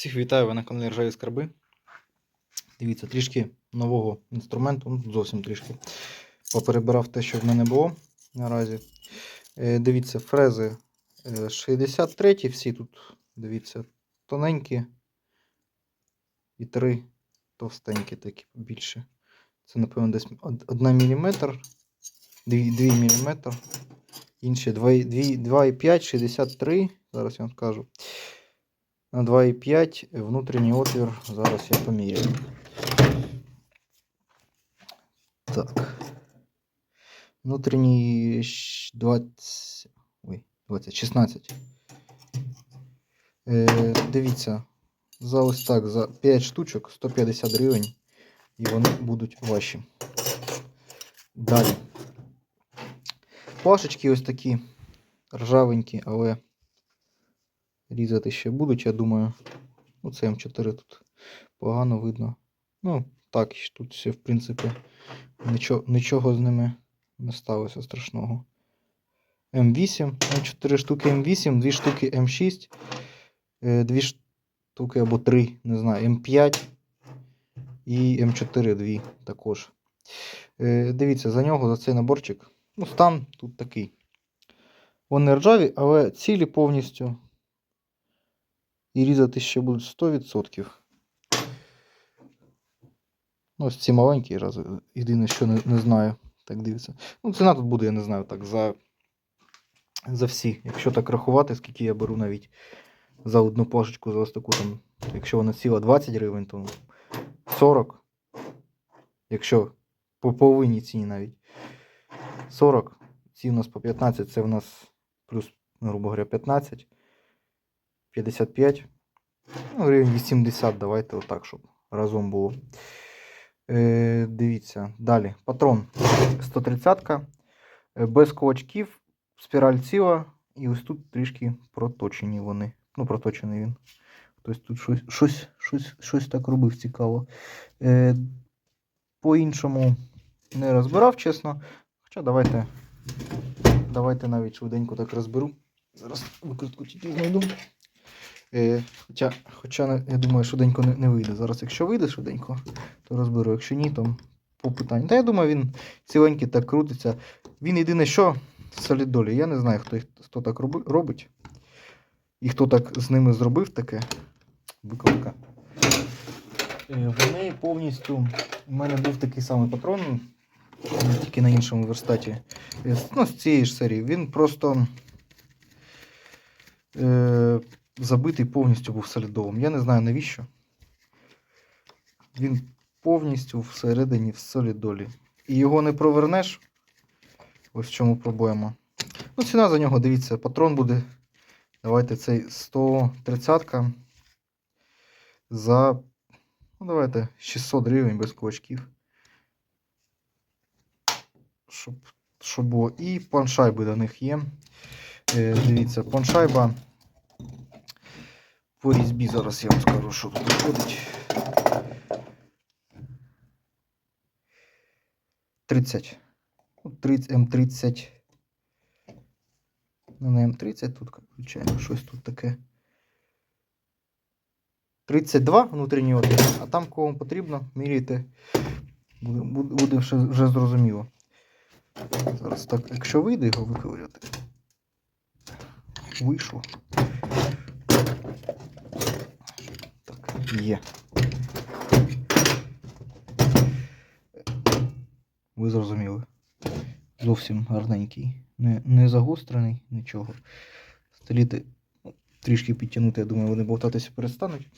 Всіх вітаю, ви на каналі Ржаві Скарби. Дивіться, трішки нового інструменту, ну, зовсім трішки. Поперебирав те, що в мене було наразі. Е, дивіться, фрези е, 63, всі тут, дивіться, тоненькі і три товстенькі такі більше. Це, напевно, десь 1 мм, 2 мм, інші 2,5, 63. Зараз я вам скажу. На 2,5 внутрішній отвір. Зараз я поміряю. Так. Внутрішній щ- 20. Ой, 20, 16. Е, дивіться, за ось так, за 5 штучок 150 гривень. І вони будуть ваші. Далі. Плашечки ось такі ржавенькі, але Різати ще будуть, я думаю. Ну, це М4 тут погано видно. Ну, так, тут все, в принципі, нічого, нічого з ними не сталося страшного. М8, М4 штуки М8, 2 штуки М6, 2 штуки або 3, не знаю, М5 і М4 2 також. Е, Дивіться, за нього, за цей наборчик. Ну, стан тут такий. Вони ржаві, але цілі повністю. І різати ще будуть 100%. Ну, ось ці маленькі раз. Єдине, що не, не знаю. Так дивиться. Ну, ціна тут буде, я не знаю, так, за, за всі. Якщо так рахувати, скільки я беру навіть за одну плашечку, за ось таку там, якщо вона ціла 20 гривень, то 40. Якщо по половині ціні навіть. 40. Ці у нас по 15, це в нас плюс, грубо говоря, 15. 55. Ну, гривень 80, давайте отак, щоб разом було. Е, дивіться, далі. Патрон 130 е, без кулачків, спіраль ціла, і ось тут трішки проточені вони. Ну, проточений він. Хтось тут щось, щось, щось, щось так робив цікаво. Е, по-іншому не розбирав, чесно. Хоча давайте, давайте навіть швиденько так розберу. Зараз викрутку тільки знайду. Е, хоча, хоча я думаю, швиденько не, не вийде. Зараз, якщо вийде швиденько, то розберу. Якщо ні, то по питанню. Та я думаю, він ціленький так крутиться. Він єдине що солідолі. Я не знаю, хто, їх- хто так робить. І хто так з ними зробив таке. Викладка. Е, Вони повністю. У мене був такий самий патрон, тільки на іншому верстаті. Е, Ну, з цієї ж серії. Він просто. Е, забитий повністю був солідолом. Я не знаю навіщо. Він повністю всередині в солідолі. І його не провернеш. Ось в чому проблема. Ну, ціна за нього, дивіться, патрон буде. Давайте цей 130 за. Ну, давайте 600 гривень без кулачків. Щоб, щоб було. І паншайби до них є. Е, дивіться, паншайба. По різьбі зараз я вам скажу, що тут виходить. 30. Ну, 30 М30. Ну, не М30 тут, звичайно, щось тут таке. 32 внутрішній отвір, а там кому потрібно, міряйте. Буде, буде вже, вже зрозуміло. Зараз так, якщо вийде його виковиряти. Вийшло. Так, є. Ви зрозуміли. Зовсім гарненький. Не, не загострений, нічого. Стеліти ну, трішки підтягнути, я думаю, вони болтатися перестануть.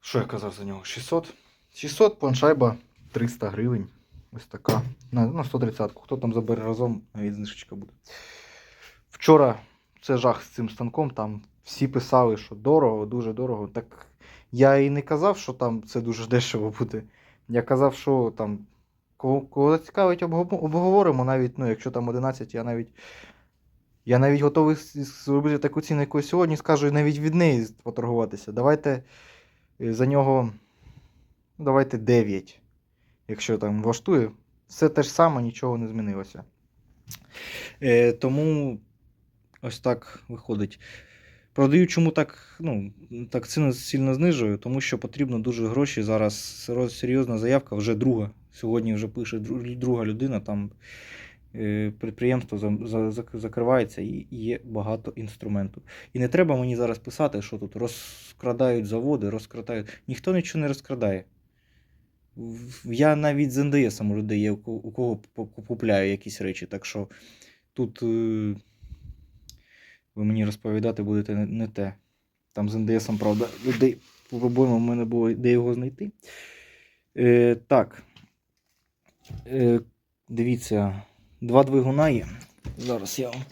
Що я казав за нього? 600? 600 планшайба 300 гривень. Ось така. На, на 130. Хто там забере разом, навіть знижечка буде. Вчора це жах з цим станком. Там всі писали, що дорого, дуже дорого. Так я і не казав, що там це дуже дешево буде. Я казав, що там кого, зацікавить, обговоримо навіть, ну, якщо там 11, я навіть. Я навіть готовий зробити таку ціну, яку сьогодні скажу, і навіть від неї поторгуватися. Давайте е, за нього. ну, Давайте 9. Якщо там влаштує. Все те ж саме, нічого не змінилося. Е, тому ось так виходить. Продаю чому так, ну, так ціну сильно знижую, тому що потрібно дуже гроші. Зараз серйозна заявка, вже друга. Сьогодні вже пише друга людина, там е, підприємство за- за- зак- закривається і є багато інструменту. І не треба мені зараз писати, що тут розкрадають заводи, розкрадають. Ніхто нічого не розкрадає. Я навіть з НДСом людей у кого купляю якісь речі. Так що тут е, ви мені розповідати будете не, те. Там з НДСом, правда, людей проблема в мене було, де його знайти. Е, так. Е, дивіться, два двигуна є. Зараз я вам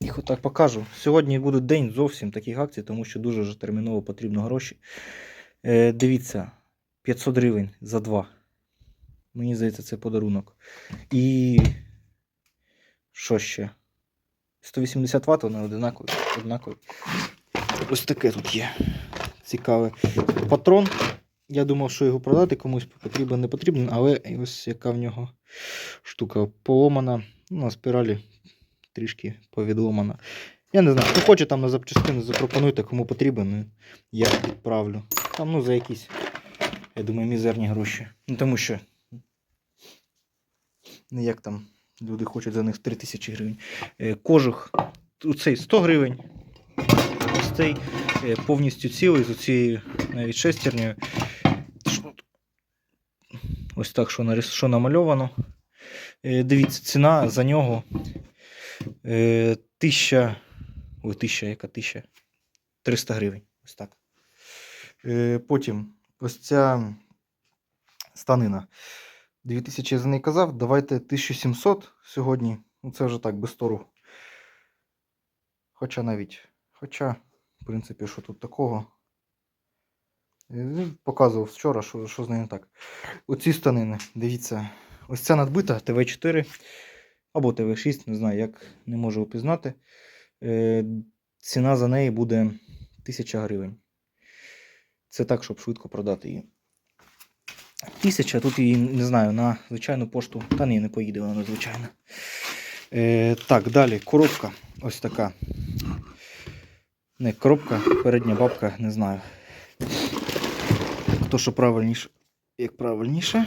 їх отак покажу. Сьогодні буде день зовсім таких акцій, тому що дуже вже терміново потрібно гроші. Е, дивіться, 500 гривень за два. Мені здається, це подарунок. І що ще? 180 Вт, вони одинакові. однакові. Ось таке тут є. Цікаве. Патрон. Я думав, що його продати комусь потрібен, не потрібен, але ось яка в нього штука поломана. Ну, на спіралі трішки повідломана. Я не знаю, хто хоче там на запчастини, запропонуйте, кому потрібен, я відправлю. Там, ну, за якісь, я думаю, мізерні гроші. Ну, тому що. Не як там люди хочуть за них 3000 гривень. Е, Кожух, цей 100 гривень. Ось цей е, повністю цілий з цією навіть шестернею. Ось так, що, нарис... що намальовано. Е, Дивіться, ціна за нього е, тисяча. Ой, тисяча, яка тисяча? 300 гривень. Ось так. Потім ось ця станина. 2000 я за неї казав, давайте 1700 сьогодні. Ну, це вже так, без торгу. Хоча навіть. Хоча, в принципі, що тут такого. Е, ну, Показував вчора, що, що з нею не так. Оці станини, дивіться, ось ця надбита ТВ4 або ТВ6, не знаю, як не можу опізнати. Е, ціна за неї буде 1000 гривень. Це так, щоб швидко продати її. Тисяча, тут її, не знаю, на звичайну пошту. Та ні, не поїде вона на. Е, так, далі, коробка. Ось така. Не, коробка, передня бабка, не знаю. Хто що правильніше, як правильніше.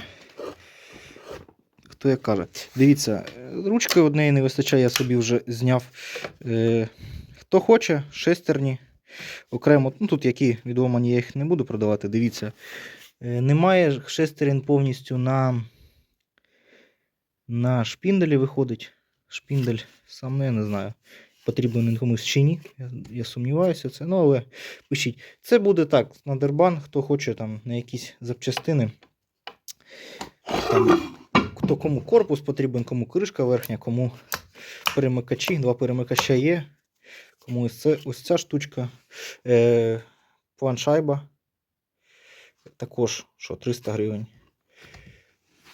Хто як каже. Дивіться, ручки однієї не вистачає, я собі вже зняв. Е, хто хоче, шестерні. Окремо, ну тут які відломані, я їх не буду продавати. Дивіться. Е, Немає шестерень повністю на, на шпінделі виходить. Шпіндель сам я не знаю. Потрібен він комусь чи ні. Я, я сумніваюся це. Ну, але пишіть. Це буде так, на дербан, хто хоче там на якісь запчастини. Там, хто кому корпус потрібен, кому кришка верхня, кому перемикачі. Два перемикача є. Кому ось, це, ось ця штучка. Е, планшайба. Також що 300 гривень.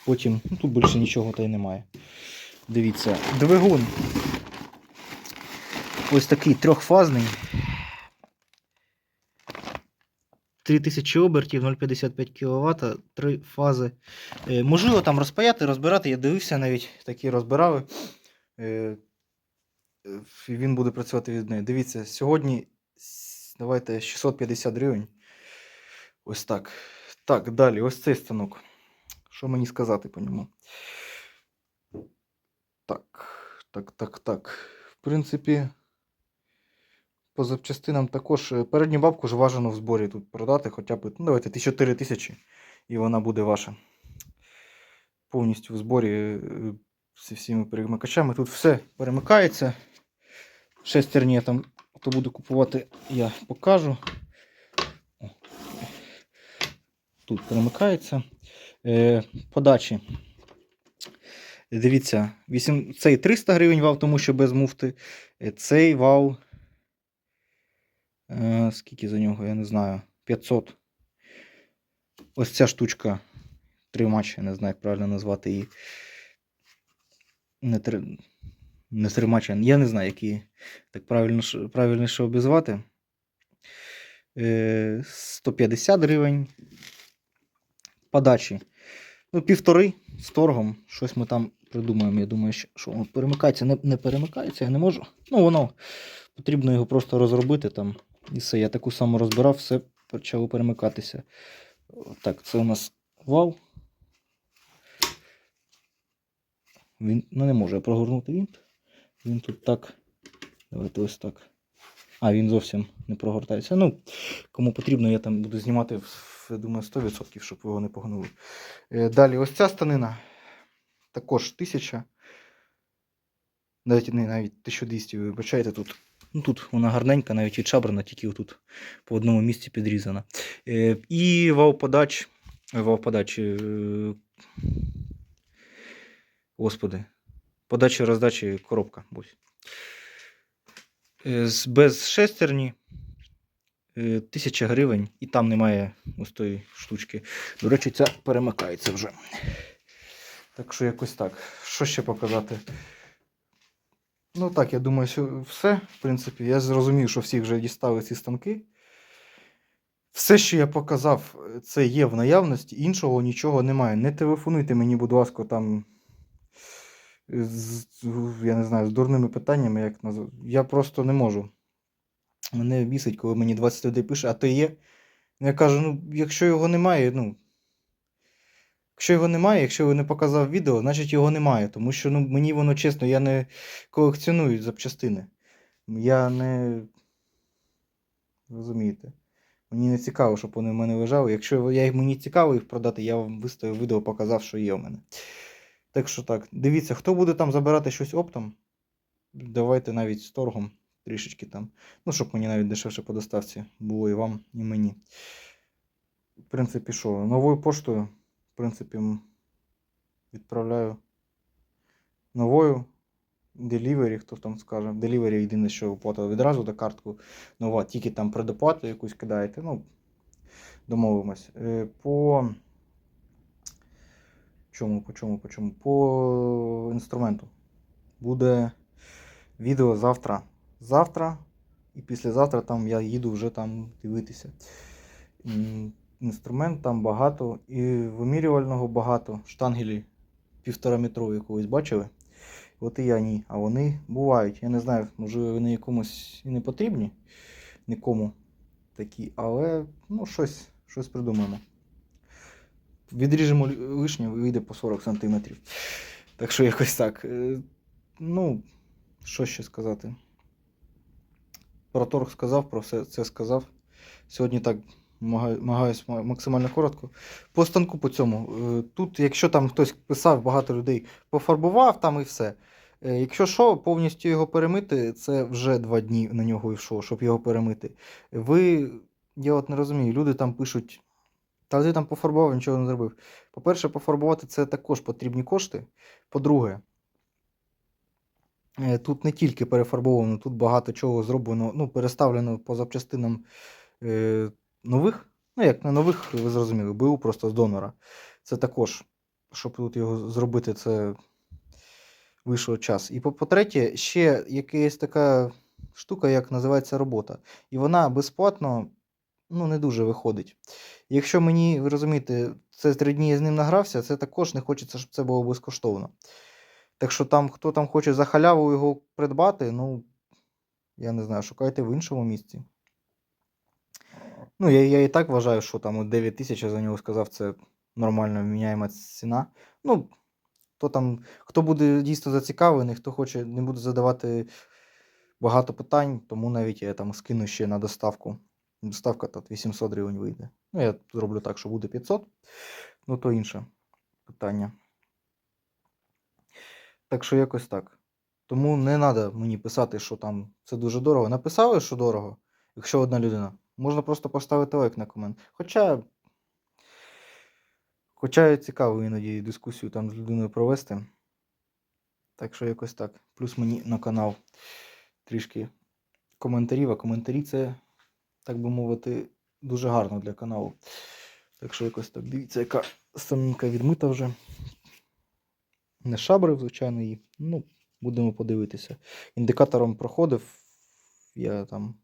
Потім, ну тут більше нічого та й немає. Дивіться, двигун. Ось такий трьохфазний. 3000 обертів, 0,55 кВт, три фази. Е, можливо там розпаяти, розбирати. Я дивився навіть такі розбирали. Е, е, він буде працювати від неї. Дивіться, сьогодні давайте 650 гривень. Ось так. Так, далі, ось цей станок. Що мені сказати по ньому? Так, так, так, так. В принципі, по запчастинам також е, передню бабку ж бажано в зборі тут продати, хоча б, ну давайте 4 тисячі, і вона буде ваша. Повністю в зборі е, зі всіми перемикачами. Тут все перемикається. Шестерні я там, хто буде купувати, я покажу. Тут перемикається. Е, подачі. Дивіться, 8, цей 300 гривень вал, тому що без муфти. Е, Цей вал. Е, скільки за нього, я не знаю. 500. Ось ця штучка. Тримач, я не знаю, як правильно назвати її. Не, три... не тримач, я не знаю, які так правильно, правильніше обізвати. Е, 150 гривень. Подачі. Ну, півтори з торгом. Щось ми там придумаємо. Я думаю, що, перемикається, не, не перемикається, я не можу. Ну, воно потрібно його просто розробити там. І все. Я таку саму розбирав, все почало перемикатися. Так, це у нас вал. Він ну, не може прогорнути вінт. Він тут так. Давайте ось так. А, він зовсім не прогортається. Ну, кому потрібно, я там буду знімати, я думаю, 100%, щоб його не погнули. Е, Далі, ось ця станина. Також 1000. Навіть не навіть 1200, ви вибачаєте тут. Ну тут вона гарненька, навіть і чабрана, тільки тут по одному місці підрізана. Е, і вал-подач. Вал-подач. Е, господи. Подачі роздачі коробка. Ось. Е, без шестерні. е, 1000 гривень, і там немає ось тої штучки. До речі, ця перемикається вже. Так що якось так. Що ще показати? Ну так, я думаю, що все. В принципі, я зрозумів, що всі вже дістали ці станки. Все, що я показав, це є в наявності, іншого нічого немає. Не телефонуйте мені, будь ласка, там. З, я не знаю, з дурними питаннями, як назв... Я просто не можу. Мене бісить, коли мені 20 людей пише, а то є. Я кажу, ну, якщо його немає, ну. Якщо його немає, якщо ви не показав відео, значить його немає. Тому що ну, мені воно чесно, я не колекціоную запчастини. Я не. Розумієте? Мені не цікаво, щоб вони в мене лежали. Якщо я мені цікаво їх продати, я вам виставив відео, показав, що є у мене. Так що так, дивіться, хто буде там забирати щось оптом, давайте навіть з торгом трішечки там. Ну, щоб мені навіть дешевше по доставці було і вам, і мені. В принципі, що, новою поштою, в принципі, відправляю новою. Delivery, хто там скаже. Delivery єдине, що оплата відразу до картку нова, тільки там предоплату якусь кидаєте. Ну, домовимось. Е, По чому, по чому, по чому? По інструменту. Буде відео завтра. Завтра і післязавтра там я їду вже там дивитися. Інструмент там багато, і вимірювального багато. Штангелі півтора метрові колись бачили. От і я ні. А вони бувають. Я не знаю, може вони якомусь і не потрібні нікому такі, але ну, щось, щось придумаємо. Відріжемо лишнє, вийде по 40 см. Так що якось так. Е, Ну, що ще сказати? Про торг сказав, про все це сказав. Сьогодні так намагаюся максимально коротко. По станку по цьому. Е, Тут, якщо там хтось писав, багато людей пофарбував там і все. Е, Якщо що, повністю його перемити, це вже два дні на нього йшов, щоб його перемити. Ви, я от не розумію, люди там пишуть. Та ти там пофарбував, нічого не зробив. По-перше, пофарбувати це також потрібні кошти. По-друге, е, тут не тільки перефарбовано, тут багато чого зроблено, ну, переставлено по запчастинам е, нових. Ну, як не нових, ви зрозуміли, БУ просто з донора. Це також, щоб тут його зробити, це вийшов час. І по- по-третє, ще якась така штука, як називається робота. І вона безплатно ну, не дуже виходить. Якщо мені, ви розумієте, це три дні я з ним награвся, це також не хочеться, щоб це було безкоштовно. Так що там, хто там хоче за халяву його придбати, ну, я не знаю, шукайте в іншому місці. Ну, я, я і так вважаю, що там 9 тисяч я за нього сказав, це нормально міняєма ціна. Ну, то там, хто буде дійсно зацікавлений, хто хоче, не буде задавати багато питань, тому навіть я там скину ще на доставку. Доставка тут 800 гривень вийде. Ну, я зроблю так, що буде 500. Ну, то інше питання. Так що якось так. Тому не треба мені писати, що там це дуже дорого. Написали, що дорого, якщо одна людина. Можна просто поставити лайк на комент. Хоча. Хоча цікаво іноді дискусію там з людиною провести. Так що якось так. Плюс мені на канал трішки коментарів, а коментарі це, так би мовити, дуже гарно для каналу. Так що якось так. Дивіться, яка станинка відмита вже. Не шабрив, звичайно, її. Ну, будемо подивитися. Індикатором проходив. Я там.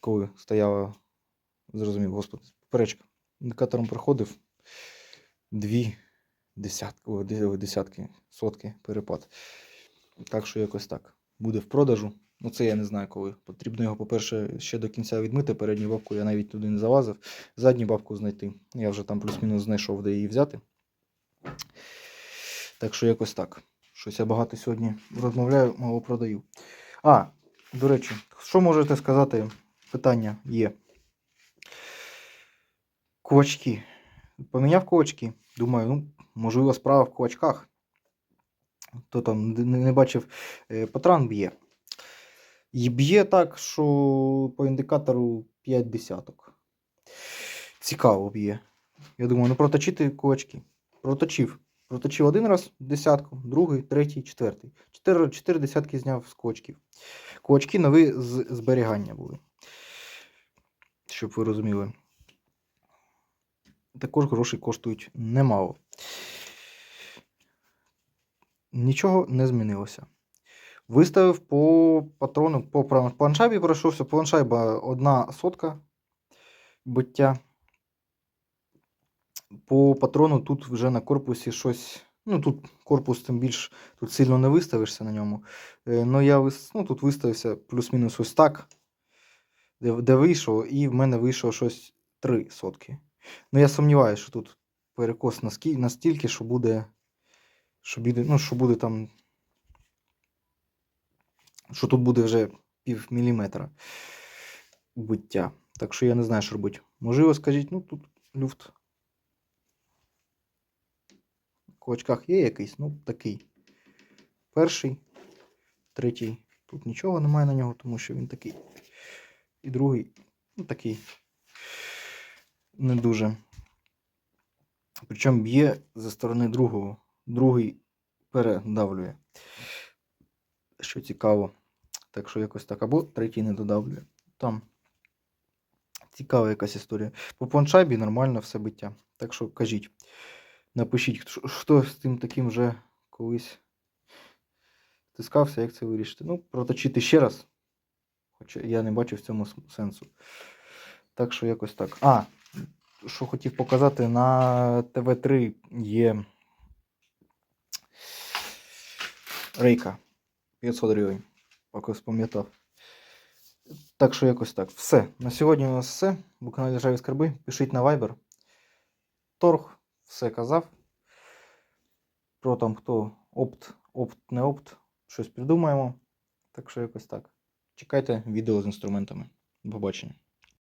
Коли стояла, зрозумів, господи, поперечка. Індикатором проходив. Дві, десятки, десятки, сотки перепад. Так що якось так. Буде в продажу. Ну, це я не знаю коли. Потрібно його, по-перше, ще до кінця відмити. Передню бабку я навіть туди не залазив. Задню бабку знайти. Я вже там плюс-мінус знайшов, де її взяти. Так що якось так. Щось я багато сьогодні розмовляю, мало продаю. А, до речі, що можете сказати? Питання є. Кулачки. Поміняв кулачки. Думаю, ну, можливо, справа в кулачках. Хто там не, не бачив, е, патран б'є. І б'є так, що по індикатору 5 десяток. Цікаво б'є. Я думаю, ну проточити кулачки. Проточив. Проточив один раз десятку, другий, третій, четвертий. Чотири, чотири десятки зняв з кулачків. Кулачки нові з зберігання були. Щоб ви розуміли. Також гроші коштують немало. Нічого не змінилося. Виставив по патрону, по планшайбі пройшовся. Планшайба одна сотка биття. По патрону тут вже на корпусі щось. Ну, тут корпус тим більш тут сильно не виставишся на ньому. Е, Ну, я ну, тут виставився плюс-мінус ось так, де, де вийшов, і в мене вийшло щось 3 сотки. Ну, я сумніваюся, що тут перекос настільки, що буде. Що буде, ну, що буде там. Що тут буде вже пів міліметра биття. Так що я не знаю, що робити. Можливо, скажіть, ну тут люфт. В кулачках є якийсь, ну такий. Перший, третій. Тут нічого немає на нього, тому що він такий. І другий, ну такий. Не дуже. Причому б'є зі сторони другого. Другий передавлює. Що цікаво. Так що якось так. Або третій не додавлює. Там цікава якась історія. По планшайбі нормально все биття. Так що кажіть. Напишіть, хто- з тим таким вже колись стискався, як це вирішити. Ну, проточити ще раз. Хоча я не бачу в цьому сенсу. Так що якось так. А, що хотів показати, на ТВ3 є рейка 500 гривень, поки спам'ятав. Так що якось так. Все. На сьогодні у нас все. Ви каналі Державі Скарби. Пишіть на Viber. Торг, все казав. Про там хто опт, опт, не опт. Щось придумаємо. Так що якось так. Чекайте відео з інструментами. До побачення.